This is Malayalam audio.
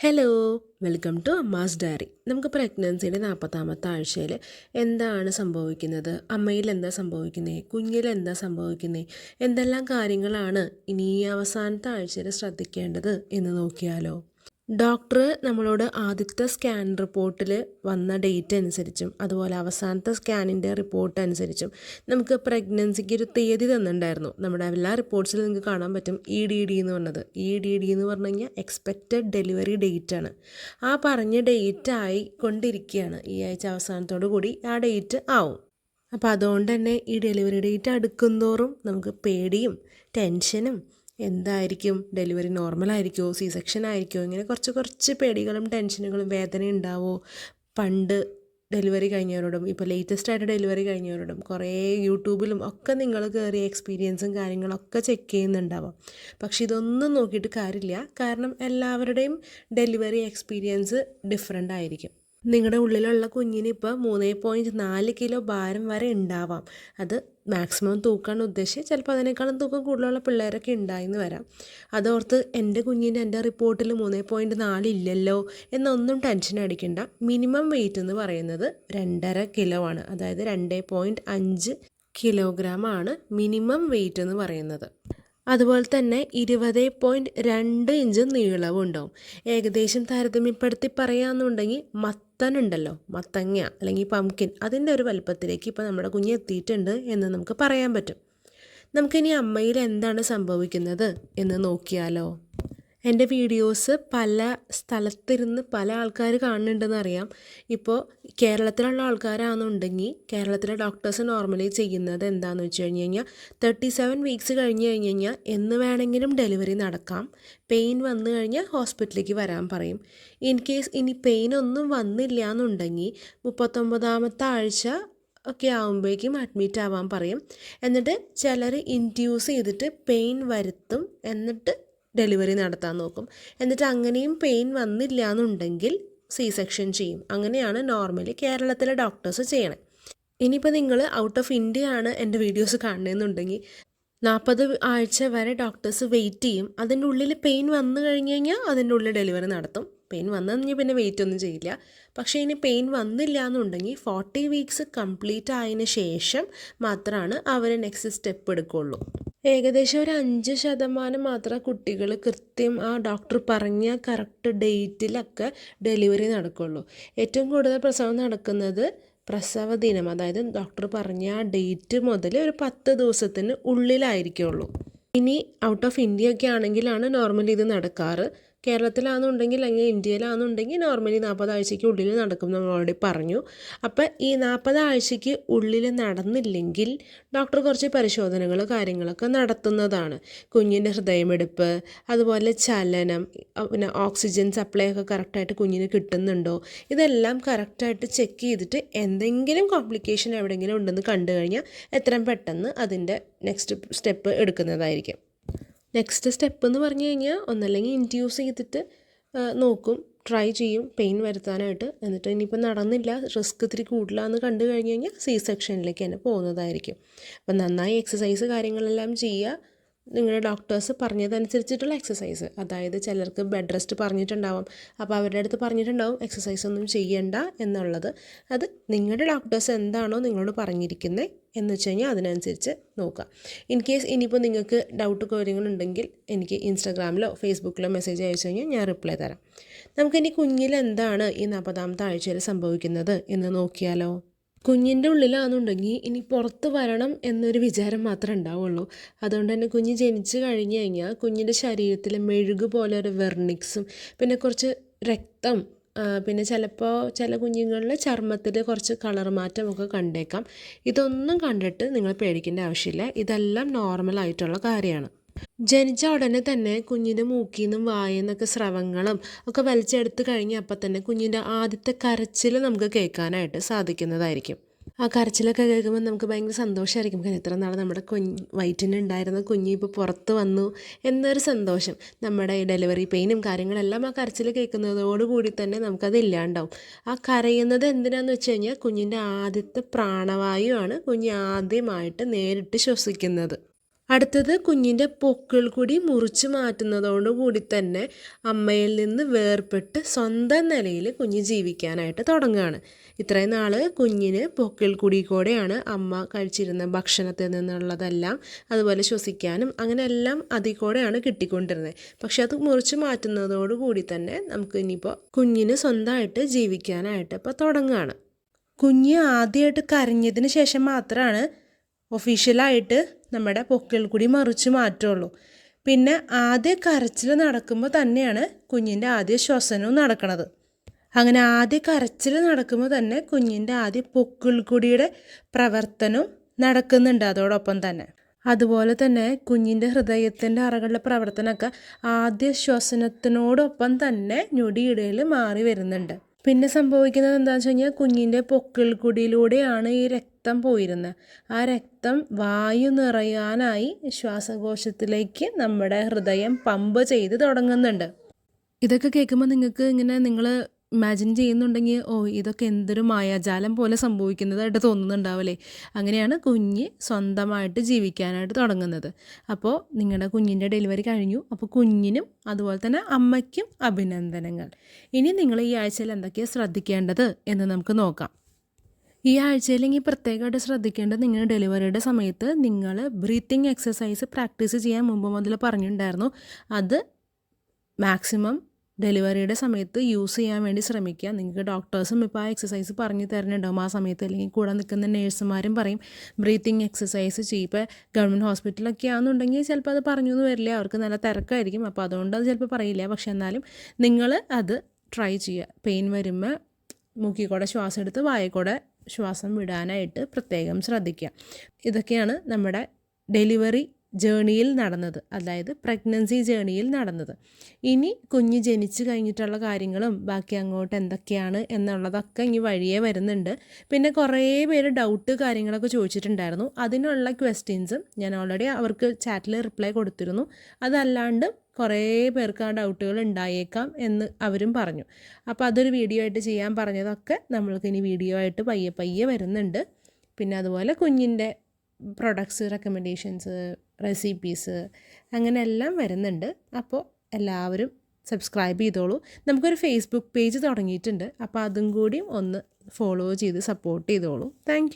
Hello welcome to Amma's diary നമുക്ക് പ്രഗ്നൻസിയുടെ നാൽപ്പത്താമത്തെ ആഴ്ചയിൽ എന്താണ് സംഭവിക്കുന്നത്? അമ്മയിൽ എന്താ സംഭവിക്കുന്നത് കുഞ്ഞിൽ എന്താ സംഭവിക്കുന്നത് എന്തെല്ലാം കാര്യങ്ങളാണ് ഇനി ഈ അവസാനത്തെ ആഴ്ചയിൽ ശ്രദ്ധിക്കേണ്ടത് എന്ന് നോക്കിയാലോ? ഡോക്ടർ നമ്മളോട് ആദ്യത്തെ സ്കാൻ റിപ്പോർട്ടിൽ വന്ന ഡേറ്റ് അനുസരിച്ചും അതുപോലെ അവസാനത്തെ സ്കാനിന്റെ റിപ്പോർട്ട് അനുസരിച്ചും നമുക്ക് പ്രഗ്നൻസിക്ക് ഒരു തീയതി തന്നിട്ടുണ്ടായിരുന്നു. നമ്മുടെ എല്ലാ റിപ്പോർട്ട്സിലും നിങ്ങൾക്ക് കാണാൻ പറ്റും ഇ ഡി ഡി എന്ന് പറഞ്ഞത്. ഇ ഡി ഡി എന്ന് പറഞ്ഞു കഴിഞ്ഞാൽ എക്സ്പെക്റ്റഡ് ഡെലിവറി ഡേറ്റ് ആണ്. ആ പറഞ്ഞ ഡേറ്റ് ആയി കൊണ്ടിരിക്കുകയാണ്. ഈ ആഴ്ച അവസാനത്തോടു കൂടി ആ ഡേറ്റ് ആവും. അപ്പോൾ അതുകൊണ്ട് തന്നെ ഈ ഡെലിവറി ഡേറ്റ് അടുക്കുന്തോറും നമുക്ക് പേടിയും ടെൻഷനും എന്തായിരിക്കും? ഡെലിവറി നോർമൽ ആയിരിക്കുമോ സി സെക്ഷൻ ആയിരിക്കുമോ ഇങ്ങനെ കുറച്ച് കുറച്ച് പേടികളും ടെൻഷനുകളും വേദന ഉണ്ടാവോ? പണ്ട് ഡെലിവറി കഴിഞ്ഞവരോടും ഇപ്പോൾ ലേറ്റസ്റ്റ് ആയിട്ട് ഡെലിവറി കഴിഞ്ഞവരോടും കുറേ യൂട്യൂബിലും ഒക്കെ നിങ്ങൾ കയറിയ എക്സ്പീരിയൻസും കാര്യങ്ങളൊക്കെ ചെക്ക് ചെയ്യുന്നുണ്ടാവാം. പക്ഷെ ഇതൊന്നും നോക്കിയിട്ട് കാര്യമില്ല. കാരണം എല്ലാവരുടെയും ഡെലിവറി എക്സ്പീരിയൻസ് ഡിഫറെന്റ് ആയിരിക്കും. നിങ്ങളുടെ ഉള്ളിലുള്ള കുഞ്ഞിന് ഇപ്പോൾ മൂന്ന് പോയിന്റ് നാല് കിലോ ഭാരം വരെ ഉണ്ടാവാം അത് മാക്സിമം തൂക്കാണ് ഉദ്ദേശിച്ചത്. ചിലപ്പോൾ അതിനേക്കാളും തൂക്കം കൂടുതലുള്ള പിള്ളേരൊക്കെ ഉണ്ടായിന്ന് വരാം. അതോർത്ത് എന്റെ കുഞ്ഞിന്റെ എന്റെ റിപ്പോർട്ടിൽ മൂന്ന് പോയിന്റ് നാല് ഇല്ലല്ലോ എന്നൊന്നും ടെൻഷൻ അടിക്കണ്ട. മിനിമം വെയിറ്റ് എന്ന് പറയുന്നത് രണ്ടര കിലോ ആണ്. അതായത് രണ്ട് പോയിന്റ് അഞ്ച് കിലോഗ്രാം ആണ് മിനിമം വെയിറ്റ് എന്ന് പറയുന്നത്. അതുപോലെ തന്നെ ഇരുപത് പോയിന്റ് രണ്ട് ഇഞ്ച് നീളവും ഉണ്ടാവും ഏകദേശം താരതമ്യപ്പെടുത്തി മത്തൻ മത്തനുണ്ടല്ലോ മത്തങ്ങ അല്ലെങ്കിൽ പംകിൻ അതിന്റെ ഒരു വലുപ്പത്തിലേക്ക് ഇപ്പോൾ നമ്മുടെ കുഞ്ഞ് എത്തിയിട്ടുണ്ട് എന്ന് നമുക്ക് പറയാൻ പറ്റും. നമുക്കിനി അമ്മയിൽ എന്താണ് സംഭവിക്കുന്നത് എന്ന് നോക്കിയാലോ? എന്റെ വീഡിയോസ് പല സ്ഥലത്തിരുന്ന് പല ആൾക്കാർ കാണുന്നുണ്ടെന്ന് അറിയാം ഇപ്പോൾ കേരളത്തിലുള്ള ആൾക്കാരാണെന്നുണ്ടെങ്കിൽ കേരളത്തിലെ ഡോക്ടേഴ്സ് നോർമലി ചെയ്യുന്നത് എന്താണെന്ന് വെച്ച് കഴിഞ്ഞ് കഴിഞ്ഞാൽ തേർട്ടി സെവൻ വീക്സ് കഴിഞ്ഞ് കഴിഞ്ഞ് കഴിഞ്ഞാൽ എന്ന് വേണമെങ്കിലും ഡെലിവറി നടക്കാം. പെയിൻ വന്നു കഴിഞ്ഞാൽ ഹോസ്പിറ്റലിലേക്ക് വരാൻ പറയും. ഇൻ കേസ് ഇനി പെയിൻ ഒന്നും വന്നില്ല എന്നുണ്ടെങ്കിൽ മുപ്പത്തൊമ്പതാമത്തെ ആഴ്ച ഒക്കെ ആകുമ്പോഴേക്കും അഡ്മിറ്റ് ആവാൻ പറയും. എന്നിട്ട് ചിലർ ഇൻഡ്യൂസ് ചെയ്തിട്ട് പെയിൻ വരുത്തും. എന്നിട്ട് ഡെലിവറി നടത്താൻ നോക്കും. എന്നിട്ട് അങ്ങനെയും പെയിൻ വന്നില്ല എന്നുണ്ടെങ്കിൽ സി സെക്ഷൻ ചെയ്യും. അങ്ങനെയാണ് നോർമലി കേരളത്തിലെ ഡോക്ടേഴ്സ് ചെയ്യണേ. ഇനിയിപ്പോൾ നിങ്ങൾ ഔട്ട് ഓഫ് ഇന്ത്യ ആണ് എന്റെ വീഡിയോസ് കാണണമെന്നുണ്ടെങ്കിൽ നാൽപ്പത് ആഴ്ച വരെ ഡോക്ടേഴ്സ് വെയിറ്റ് ചെയ്യും. അതിന്റെ ഉള്ളിൽ പെയിൻ വന്നു കഴിഞ്ഞ് കഴിഞ്ഞാൽ അതിന്റെ ഉള്ളിൽ ഡെലിവറി നടത്തും. പെയിൻ വന്നു കഴിഞ്ഞാൽ പിന്നെ വെയിറ്റ് ഒന്നും ചെയ്യില്ല. പക്ഷേ ഇനി പെയിൻ വന്നില്ല എന്നുണ്ടെങ്കിൽ ഫോർട്ടി വീക്സ് കംപ്ലീറ്റ് ആയതിന് ശേഷം മാത്രമാണ് അവർ നെക്സ്റ്റ് സ്റ്റെപ്പ് എടുക്കുകയുള്ളൂ ഏകദേശം ഒരു അഞ്ച് ശതമാനം മാത്രം കുട്ടികൾ കൃത്യം ആ ഡോക്ടർ പറഞ്ഞ കറക്റ്റ് ഡേറ്റിലൊക്കെ ഡെലിവറി നടക്കുള്ളൂ. ഏറ്റവും കൂടുതൽ പ്രസവം നടക്കുന്നത് പ്രസവ ദിനം. അതായത് ഡോക്ടർ പറഞ്ഞ ആ ഡേറ്റ് മുതൽ ഒരു പത്ത് ദിവസത്തിന് ഉള്ളിലായിരിക്കുള്ളൂ. ഇനി ഔട്ട് ഓഫ് ഇന്ത്യ ഒക്കെ ആണെങ്കിലാണ് നോർമലി ഇത് നടക്കാറ്. കേരളത്തിലാണെന്നുണ്ടെങ്കിൽ അല്ലെങ്കിൽ ഇന്ത്യയിലാണെന്നുണ്ടെങ്കിൽ നോർമലി നാൽപ്പത് ആഴ്ചയ്ക്ക് ഉള്ളിൽ നടക്കും നമ്മൾ ഓൾറെഡി പറഞ്ഞു. അപ്പോൾ ഈ നാൽപ്പത് ആഴ്ചയ്ക്ക് ഉള്ളിൽ നടന്നില്ലെങ്കിൽ ഡോക്ടർ കുറച്ച് പരിശോധനകൾ കാര്യങ്ങളൊക്കെ നടത്തുന്നതാണ്. കുഞ്ഞിന്റെ ഹൃദയമെടുപ്പ് അതുപോലെ ചലനം പിന്നെ ഓക്സിജൻ സപ്ലൈ ഒക്കെ കറക്റ്റായിട്ട് കുഞ്ഞിന് കിട്ടുന്നുണ്ടോ? ഇതെല്ലാം കറക്റ്റായിട്ട് ചെക്ക് ചെയ്തിട്ട് എന്തെങ്കിലും കോംപ്ലിക്കേഷൻ എവിടെയെങ്കിലും ഉണ്ടെന്ന് കണ്ടു കഴിഞ്ഞാൽ എത്രയും പെട്ടെന്ന് അതിന്റെ നെക്സ്റ്റ് സ്റ്റെപ്പ് എടുക്കുന്നതായിരിക്കും. നെക്സ്റ്റ് സ്റ്റെപ്പ് എന്ന് പറഞ്ഞു കഴിഞ്ഞാൽ ഒന്നല്ലെങ്കിൽ ഇൻഡ്യൂസ് ചെയ്തിട്ട് നോക്കും ട്രൈ ചെയ്യും പെയിൻ വരുത്താനായിട്ട്. എന്നിട്ട് ഇനിയിപ്പോൾ നടന്നില്ല റിസ്ക് ഇത്തിരി കൂടുതലാന്ന് കണ്ടു കഴിഞ്ഞ് കഴിഞ്ഞാൽ സി സെക്ഷനിലേക്ക് തന്നെ പോകുന്നതായിരിക്കും. അപ്പം നന്നായി എക്സസൈസ് കാര്യങ്ങളെല്ലാം ചെയ്യുക നിങ്ങളുടെ ഡോക്ടേഴ്സ് പറഞ്ഞതനുസരിച്ചിട്ടുള്ള എക്സസൈസ് അതായത് ചിലർക്ക് ബെഡ് റെസ്റ്റ് പറഞ്ഞിട്ടുണ്ടാവും. അപ്പോൾ അവരുടെ അടുത്ത് പറഞ്ഞിട്ടുണ്ടാവും എക്സസൈസ് ഒന്നും ചെയ്യണ്ട എന്നുള്ളത്. അത് നിങ്ങളുടെ ഡോക്ടേഴ്സ് എന്താണോ നിങ്ങളോട് പറഞ്ഞിരിക്കുന്നത് എന്ന് വെച്ച് കഴിഞ്ഞാൽ അതിനനുസരിച്ച് നോക്കുക. ഇൻ കേസ് ഇനിയിപ്പോൾ നിങ്ങൾക്ക് ഡൗട്ട് കാര്യങ്ങളുണ്ടെങ്കിൽ എനിക്ക് ഇൻസ്റ്റാഗ്രാമിലോ ഫേസ്ബുക്കിലോ മെസ്സേജ് അയച്ചു കഴിഞ്ഞാൽ ഞാൻ റിപ്ലൈ തരാം. നമുക്കിനി കുഞ്ഞിൽ എന്താണ് ഈ നാൽപ്പതാമത്തെ ആഴ്ചയിൽ സംഭവിക്കുന്നത് എന്ന് നോക്കിയാലോ? കുഞ്ഞിന്റെ ഉള്ളിലാണെന്നുണ്ടെങ്കിൽ ഇനി പുറത്ത് വരണം എന്നൊരു വിചാരം മാത്രമേ ഉണ്ടാവുള്ളൂ. അതുകൊണ്ട് തന്നെ കുഞ്ഞ് ജനിച്ചു കഴിഞ്ഞു കഴിഞ്ഞാൽ കുഞ്ഞിന്റെ ശരീരത്തിൽ മെഴുകു പോലെ ഒരു വെർണിക്സും പിന്നെ കുറച്ച് രക്തം പിന്നെ ചിലപ്പോൾ ചില കുഞ്ഞുങ്ങളിൽ ചർമ്മത്തിൽ കുറച്ച് കളർ മാറ്റമൊക്കെ കണ്ടേക്കാം. ഇതൊന്നും കണ്ടിട്ട് നിങ്ങൾ പേടിക്കേണ്ട ആവശ്യമില്ല. ഇതെല്ലാം നോർമലായിട്ടുള്ള കാര്യമാണ്. ജനിച്ച ഉടനെ തന്നെ കുഞ്ഞിന്റെ മൂക്കിൽ നിന്നും വായിൽ നിന്നൊക്കെ സ്രവങ്ങളും ഒക്കെ വലിച്ചെടുത്ത് കഴിഞ്ഞ് അപ്പം തന്നെ കുഞ്ഞിന്റെ ആദ്യത്തെ കരച്ചിൽ നമുക്ക് കേൾക്കാനായിട്ട് സാധിക്കുന്നതായിരിക്കും. ആ കരച്ചിലൊക്കെ കേൾക്കുമ്പോൾ നമുക്ക് ഭയങ്കര സന്തോഷമായിരിക്കും. കാരണം ഇത്ര നാൾ നമ്മുടെ കുഞ്ഞ് വയറ്റിനുണ്ടായിരുന്ന കുഞ്ഞ് ഇപ്പോൾ പുറത്ത് വന്നു എന്നൊരു സന്തോഷം. നമ്മുടെ ഈ ഡെലിവറി പെയിനും കാര്യങ്ങളെല്ലാം ആ കരച്ചിൽ കേൾക്കുന്നതോടുകൂടി തന്നെ നമുക്കത് ഇല്ലാണ്ടാവും. ആ കരയുന്നത് എന്തിനാന്ന് വെച്ച് കഴിഞ്ഞാൽ കുഞ്ഞിന്റെ ആദ്യത്തെ പ്രാണവായുവാണ് കുഞ്ഞ് ആദ്യമായിട്ട് നേരിട്ട് ശ്വസിക്കുന്നത്. അടുത്തത് കുഞ്ഞിന്റെ പൊക്കിൾ കൂടി മുറിച്ച് മാറ്റുന്നതോടുകൂടി തന്നെ അമ്മയിൽ നിന്ന് വേർപെട്ട് സ്വന്തം നിലയിൽ കുഞ്ഞ് ജീവിക്കാനായിട്ട് തുടങ്ങുകയാണ്. ഇത്രയും നാൾ കുഞ്ഞിന് പൊക്കിൾ കൂടി കൂടെയാണ് അമ്മ കഴിച്ചിരുന്ന ഭക്ഷണത്തിൽ നിന്നുള്ളതെല്ലാം അതുപോലെ ശ്വസിക്കാനും അങ്ങനെ എല്ലാം അതിൽ കൂടെയാണ് കിട്ടിക്കൊണ്ടിരുന്നത്. പക്ഷെ അത് മുറിച്ച് മാറ്റുന്നതോടുകൂടി തന്നെ നമുക്ക് ഇനിയിപ്പോൾ കുഞ്ഞിന് സ്വന്തമായിട്ട് ജീവിക്കാനായിട്ട് ഇപ്പോൾ തുടങ്ങുകയാണ്. കുഞ്ഞ് ആദ്യമായിട്ട് കരഞ്ഞതിന് ശേഷം മാത്രമാണ് ഒഫീഷ്യലായിട്ട് നമ്മുടെ പൊക്കിൾ കൂടി മറിച്ച് മാറ്റുള്ളൂ. പിന്നെ ആദ്യ കരച്ചിൽ നടക്കുമ്പോൾ തന്നെയാണ് കുഞ്ഞിന്റെ ആദ്യ ശ്വസനവും നടക്കുന്നത് അങ്ങനെ ആദ്യ കരച്ചിൽ നടക്കുമ്പോൾ തന്നെ കുഞ്ഞിന്റെ ആദ്യ പൊക്കിൾ കുടിയുടെ പ്രവർത്തനവും നടക്കുന്നുണ്ട് അതോടൊപ്പം തന്നെ. അതുപോലെ തന്നെ കുഞ്ഞിന്റെ ഹൃദയത്തിന്റെ അറകളുടെ പ്രവർത്തനമൊക്കെ ആദ്യ ശ്വസനത്തിനോടൊപ്പം തന്നെ ഞൊടിയിടയിൽ മാറി വരുന്നുണ്ട്. പിന്നെ സംഭവിക്കുന്നത് എന്താണെന്ന് വെച്ച് കഴിഞ്ഞാൽ കുഞ്ഞിന്റെ പൊക്കിൾ കുടിയിലൂടെയാണ് ഈ രക്തം പോയിരുന്നത് ആ രക്തം വായു നിറയാനായി ശ്വാസകോശത്തിലേക്ക് നമ്മുടെ ഹൃദയം പമ്പ് ചെയ്ത് തുടങ്ങുന്നുണ്ട്. ഇതൊക്കെ കേൾക്കുമ്പോൾ നിങ്ങൾക്ക് ഇങ്ങനെ നിങ്ങൾ ഇമാജിൻ ചെയ്യുന്നുണ്ടെങ്കിൽ ഓ ഇതൊക്കെ എന്തൊരു മായാജാലം പോലെ സംഭവിക്കുന്നതായിട്ട് തോന്നുന്നുണ്ടാവില്ലേ അങ്ങനെയാണ് കുഞ്ഞ് സ്വന്തമായിട്ട് ജീവിക്കാനായിട്ട് തുടങ്ങുന്നത്. അപ്പോൾ നിങ്ങളുടെ കുഞ്ഞിന്റെ ഡെലിവറി കഴിഞ്ഞു. അപ്പോൾ കുഞ്ഞിനും അതുപോലെ തന്നെ അമ്മയ്ക്കും അഭിനന്ദനങ്ങൾ. ഇനി നിങ്ങൾ ഈ ആഴ്ചയിൽ എന്തൊക്കെയാണ് ശ്രദ്ധിക്കേണ്ടത് എന്ന് നമുക്ക് നോക്കാം. ഈ ആഴ്ചയിൽ ഇനി പ്രത്യേകമായിട്ട് ശ്രദ്ധിക്കേണ്ടത് നിങ്ങൾ ഡെലിവറിയുടെ സമയത്ത് നിങ്ങൾ ബ്രീത്തിങ് എക്സസൈസ് പ്രാക്ടീസ് ചെയ്യാൻ മുമ്പ് മുതൽ പറഞ്ഞിട്ടുണ്ടായിരുന്നു. അത് മാക്സിമം ഡെലിവറിയുടെ സമയത്ത് യൂസ് ചെയ്യാൻ വേണ്ടി ശ്രമിക്കുക. നിങ്ങൾക്ക് ഡോക്ടേഴ്സും ഇപ്പോൾ ആ എക്സസൈസ് പറഞ്ഞു തരുന്നുണ്ടാവും. ആ സമയത്ത് അല്ലെങ്കിൽ കൂടെ നിൽക്കുന്ന നേഴ്സുമാരും പറയും ബ്രീത്തിങ് എക്സസൈസ് ചെയ്യും. ഇപ്പോൾ ഗവൺമെന്റ് ഹോസ്പിറ്റലൊക്കെ ആണെന്നുണ്ടെങ്കിൽ ചിലപ്പോൾ അത് പറഞ്ഞു എന്ന് വരില്ല. അവർക്ക് നല്ല തിരക്കായിരിക്കും. അപ്പോൾ അതുകൊണ്ട് അത് ചിലപ്പോൾ പറയില്ല. പക്ഷെ എന്നാലും നിങ്ങൾ അത് ട്രൈ ചെയ്യുക. പെയിൻ വരുമ്പോൾ മൂക്കിൽ കൂടെ ശ്വാസം എടുത്ത് വായക്കൂടെ കൂടെ ശ്വാസം വിടാനായിട്ട് പ്രത്യേകം ശ്രദ്ധിക്കുക. ഇതൊക്കെയാണ് നമ്മുടെ ഡെലിവറി ജേണിയിൽ നടന്നത്. അതായത് പ്രഗ്നൻസി ജേണിയിൽ നടന്നത്. ഇനി കുഞ്ഞ് ജനിച്ചു കഴിഞ്ഞിട്ടുള്ള കാര്യങ്ങളും ബാക്കി അങ്ങോട്ട് എന്തൊക്കെയാണ് എന്നുള്ളതൊക്കെ ഇനി വഴിയെ വരുന്നുണ്ട്. പിന്നെ കുറേ പേര് ഡൗട്ട് കാര്യങ്ങളൊക്കെ ചോദിച്ചിട്ടുണ്ടായിരുന്നു. അതിനുള്ള ക്വസ്റ്റ്യൻസും ഞാൻ ഓൾറെഡി അവർക്ക് ചാറ്റിൽ റിപ്ലൈ കൊടുത്തിരുന്നു. അതല്ലാണ്ട് കുറേ പേർക്ക് ആ ഡൗട്ടുകൾ ഉണ്ടായേക്കാം എന്ന് അവരും പറഞ്ഞു. അപ്പോൾ അതൊരു വീഡിയോ ആയിട്ട് ചെയ്യാൻ പറഞ്ഞതൊക്കെ നമ്മൾക്ക് ഇനി വീഡിയോ ആയിട്ട് പയ്യെ പയ്യെ വരുന്നുണ്ട്. പിന്നെ അതുപോലെ കുഞ്ഞിന്റെ പ്രൊഡക്ട്സ് റെക്കമെൻഡേഷൻസ് റെസിപ്പീസ് അങ്ങനെ എല്ലാം വരുന്നുണ്ട്. അപ്പോൾ എല്ലാവരും സബ്സ്ക്രൈബ് ചെയ്തോളൂ. നമുക്കൊരു ഫേസ്ബുക്ക് പേജ് തുടങ്ങിയിട്ടുണ്ട്. അപ്പോൾ അതും കൂടിയും ഒന്ന് ഫോളോ ചെയ്ത് സപ്പോർട്ട് ചെയ്തോളൂ. താങ്ക്